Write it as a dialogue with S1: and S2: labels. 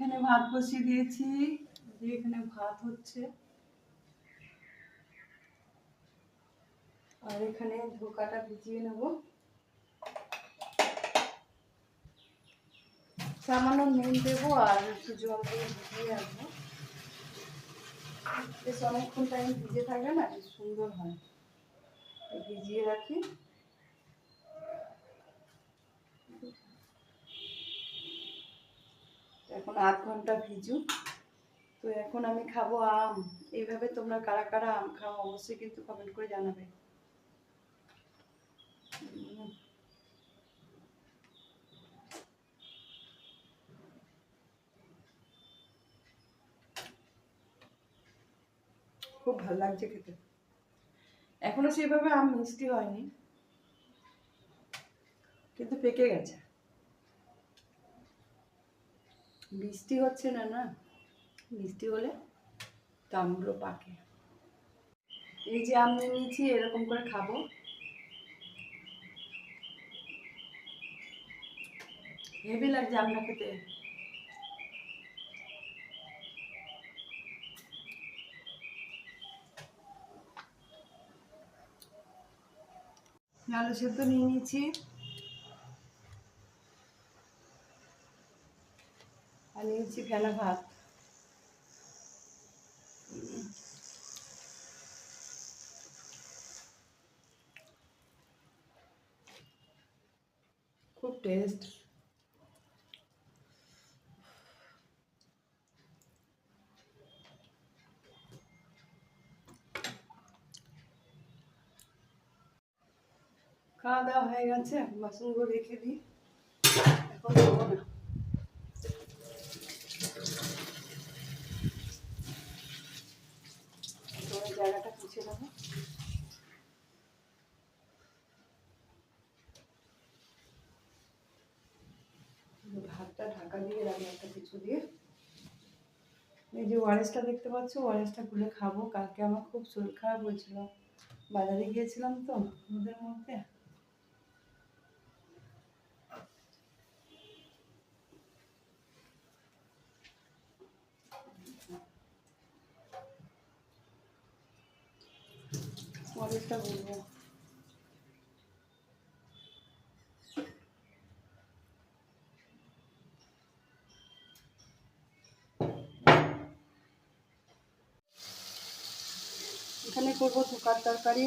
S1: এখানে ভাত বসিয়ে দিয়েছি। এখানে ভাত হচ্ছে। আর এখানে ধোকাটা ভিজিয়ে নেব। সামান্য নুন দেবো আর একটু জল দিয়ে ভিজিয়ে রাখব। বেশ অনেকক্ষণ টাইম ভিজে থাকলে না সুন্দর হয়। ভিজিয়ে রাখি। এখন আধ ঘণ্টা ভিজুক তো এখন আমি খাব আম। এইভাবে তোমরা কারা কারা আম খাও অবশ্যই কিন্তু কমেন্ট করে জানাবে। খুব ভালো লাগছে খেতে। এখনও সেইভাবে আম মিষ্টি হয়নি। কিন্তু পেকে গেছে। বৃষ্টি হচ্ছে না না? বৃষ্টি হলে তো পাকে। এই যে আম নিয়ে নিয়েছি, এরকম করে খাব। হেভি লাগছে আমটা খেতে। আলু সেদ্ধ নিয়ে নিয়েছি। আর নিয়েছি ফেনা ভাত। খুব টেস্ট খাওয়া দাওয়া হয়ে গেছে বাসনগুলো রেখে দিই। এখন দেবো না তোমার জায়গাটা মুছে দেবো ভাতটা ঢাকা দিয়ে রাখি একটা কিছু দিয়ে। এই যে ওয়ারেসটা দেখতে পাচ্ছ, ওয়ারেসটা গুলে খাব। কালকে আমার খুব শরীর খারাপ হয়েছিল। বাজারে গিয়েছিলাম তো রোদের মধ্যে। ওয়ারেসটা বলব। এখানে করব ধোকার তরকারি